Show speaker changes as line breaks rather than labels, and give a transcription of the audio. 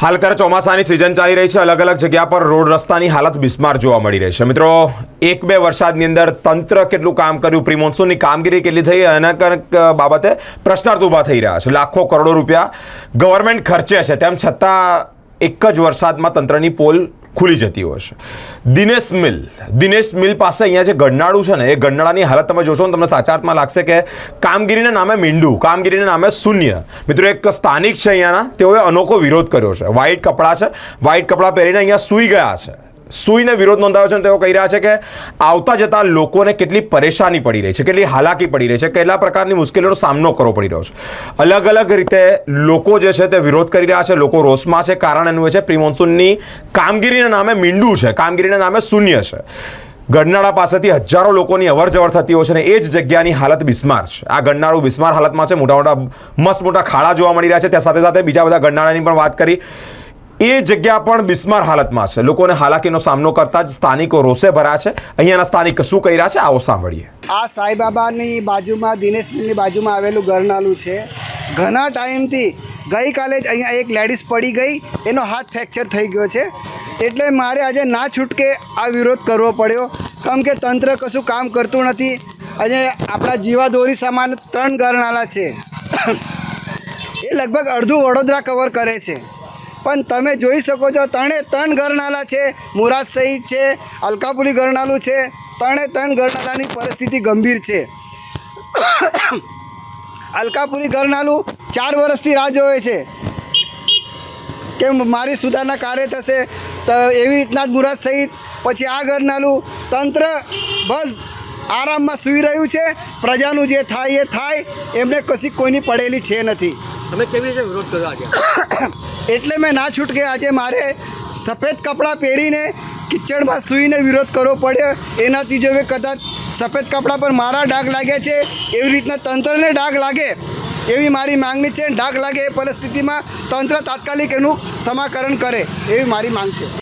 હાલ અત્યારે ચોમાસાની સિઝન ચાલી રહી છે. અલગ અલગ જગ્યા પર રોડ રસ્તાની હાલત બિસ્માર જોવા મળી રહી છે. મિત્રો, એક બે વરસાદની અંદર તંત્ર કેટલું કામ કર્યું? પ્રિમોન્સૂનની કામગીરી કેટલી થઈ? એના કંઈક બાબતે પ્રશ્નાર્થ ઊભા થઈ રહ્યા છે. લાખો કરોડો રૂપિયા ગવર્મેન્ટ ખર્ચે છે. તેમ છતાં એક જ વરસાદમાં તંત્રની પોલ ખુલી જતી હોય છે. દિનેશ મિલ દિનેશ મિલ પાસે અહીંયા જે ગરનાળું છે ને, એ ગરનાળાની હાલત તમે જોશો ને, તમને સાચા અર્થમાં લાગશે કે કામગીરીના નામે મીંડું, કામગીરીના નામે શૂન્ય. મિત્રો, એક સ્થાનિક છે અહીંયાના, તેઓએ અનોખો વિરોધ કર્યો છે. વ્હાઇટ કપડાં છે. વ્હાઇટ કપડાં પહેરીને અહીંયા સૂઈ ગયા છે. સૂઈને વિરોધ નોંધાવ્યો છે તેઓ કહી રહ્યા છે કે આવતા જતા લોકોને કેટલી પરેશાની પડી રહી છે, કેટલી હાલાકી પડી રહી છે, કેટલા પ્રકારની મુશ્કેલીઓનો સામનો કરવો પડી રહ્યો છે. અલગ અલગ રીતે લોકો જે છે તે વિરોધ કરી રહ્યા છે, લોકો રોષમાં છે. કારણ એનું એ છે પ્રી મોન્સૂનની કામગીરીના નામે મીંડું છે. કામગીરીના નામે શૂન્ય છે. ગરનાળા પાસેથી હજારો લોકોની અવર જવર થતી હોય છે અને એ જ જગ્યાની હાલત બિસ્માર છે. આ ગરનાળું બિસ્માર હાલતમાં છે. મોટા મોટા, મસ્ત મોટા ખાડા જોવા મળી રહ્યા છે. ત્યાં સાથે સાથે બીજા બધા ગરનાળાની પણ વાત કરી. એ જગ્યા પણ બિસ્માર હાલતમાં છે. લોકોને હાલાકીનો સામનો કરતા જ સ્થાનિકો રોષે ભર્યા છે. અહીંયાના સ્થાનિક શું કહી રહ્યા છે, આવો સાંભળીએ.
આ સાંઈબાબાની બાજુમાં, દિનેશ મિલની બાજુમાં આવેલું ગરનાલું છે. ઘણા ટાઈમથી ગઈકાલે જ અહીંયા એક લેડીઝ પડી ગઈ. એનો હાથ ફ્રેક્ચર થઈ ગયો છે. એટલે મારે આજે ના છૂટકે આ વિરોધ કરવો પડ્યો. કેમ કે તંત્ર કશું કામ કરતું નથી. અને આપણા જીવાદોરી સમાન ત્રણ ગરનાલા છે. એ લગભગ અડધું વડોદરા કવર કરે છે. પણ તમે જોઈ શકો છો ત્રણે ત્રણ ઘરનાલા છે, મુરાદ સહિત છે, અલકાપુરી ગરનાલું છે, ત્રણે ત્રણ ઘરનાલાની પરિસ્થિતિ ગંભીર છે. અલકાપુરી ઘરનાલું ચાર વર્ષથી રાહ જોવે છે. કે મારી સુધારના કાર્ય થશે, તો એવી રીતના જ મુરાદ સહિત, પછી આ ઘરનાલું તંત્ર બસ આરામમાં સૂઈ રહ્યું છે, પ્રજાનું જે થાય એ થાય, એમને કશી કોઈની પડેલી છે નથી.
તમે કેવી રીતે વિરોધ આજે?
એટલે મેં ના છૂટકે આજે મારે સફેદ કપડાં પહેરીને કિચડમાં સૂઈને વિરોધ કરવો પડ્યો. એનાથી જો હવે કદાચ સફેદ કપડાં પર મારા ડાઘ લાગ્યા છે, એવી રીતના તંત્રને ડાઘ લાગે, એવી મારી માંગણી છે ડાઘ લાગે એ પરિસ્થિતિમાં તંત્ર તાત્કાલિક એનું સમાકરણ કરે, એવી મારી માંગ છે.